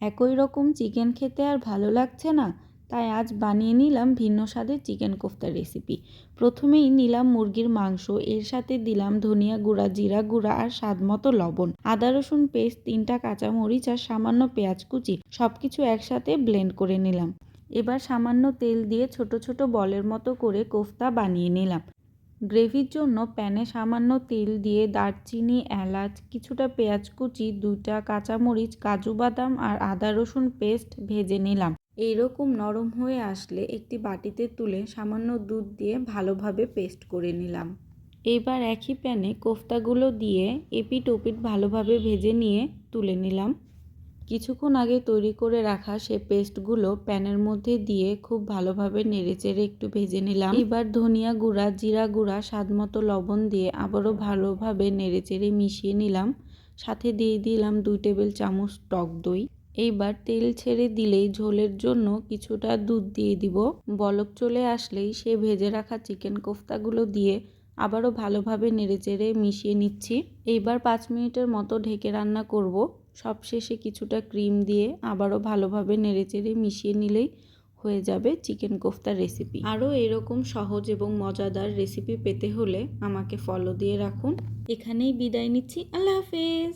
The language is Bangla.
একই রকম চিকেন খেতে আর ভালো লাগছে না, তাই আজ বানিয়ে নিলাম ভিন্ন স্বাদের চিকেন কোফতা রেসিপি। প্রথমেই নিলাম মুরগির মাংস, এর সাথে দিলাম ধনিয়া গুঁড়া, জিরা গুঁড়া আর স্বাদ মতো লবণ, আদা, রসুন পেস্ট, তিনটা কাঁচামরিচ আর সামান্য পেঁয়াজ কুচি সব কিছু একসাথে ব্লেন্ড করে নিলাম। এবার সামান্য তেল দিয়ে ছোট ছোট বলের মতো করে কোফতা বানিয়ে নিলাম। গ্রেভির জন্য প্যানে সামান্য তেল দিয়ে দারচিনি, এলাচ, কিছুটা পেঁয়াজ কুচি, দুইটা কাঁচামরিচ, কাজু বাদাম আর আদা রসুন পেস্ট ভেজে নিলাম। এইরকম নরম হয়ে আসলে একটি বাটিতে তুলে সামান্য দুধ দিয়ে ভালোভাবে পেস্ট করে নিলাম। এবার একই প্যানে কোফতাগুলো দিয়ে এপিট ওপিট ভালোভাবে ভেজে নিয়ে তুলে নিলাম। কিছুক্ষণ আগে তৈরি করে রাখা সে পেস্টগুলো প্যানের মধ্যে দিয়ে খুব ভালোভাবে নেড়েচেড়ে একটু ভেজে নিলাম। এবার ধনিয়া গুঁড়া, জিরা গুঁড়া, স্বাদ মতো লবণ দিয়ে আবারও ভালোভাবে নেড়েচেড়ে মিশিয়ে নিলাম। সাথে দিয়ে দিলাম দুই টেবিল চামচ টক দই। এইবার তেল ছেড়ে দিলেই ঝোলের জন্য কিছুটা দুধ দিয়ে দিব। বলক চলে আসলেই সে ভেজে রাখা চিকেন কোফতাগুলো দিয়ে আবারও ভালোভাবে নেড়েচেড়ে মিশিয়ে নিচ্ছি। এইবার পাঁচ মিনিটের মতো ঢেকে রান্না করব। সবশেষে কিছুটা ক্রিম দিয়ে আবারও ভালোভাবে নেড়েচেড়ে মিশিয়ে নিলেই হয়ে যাবে চিকেন কোফতার রেসিপি। আরও এরকম সহজ এবং মজাদার রেসিপি পেতে হলে আমাকে ফলো দিয়ে রাখুন। এখানেই বিদায় নিচ্ছি। আল্লাহ হাফেজ!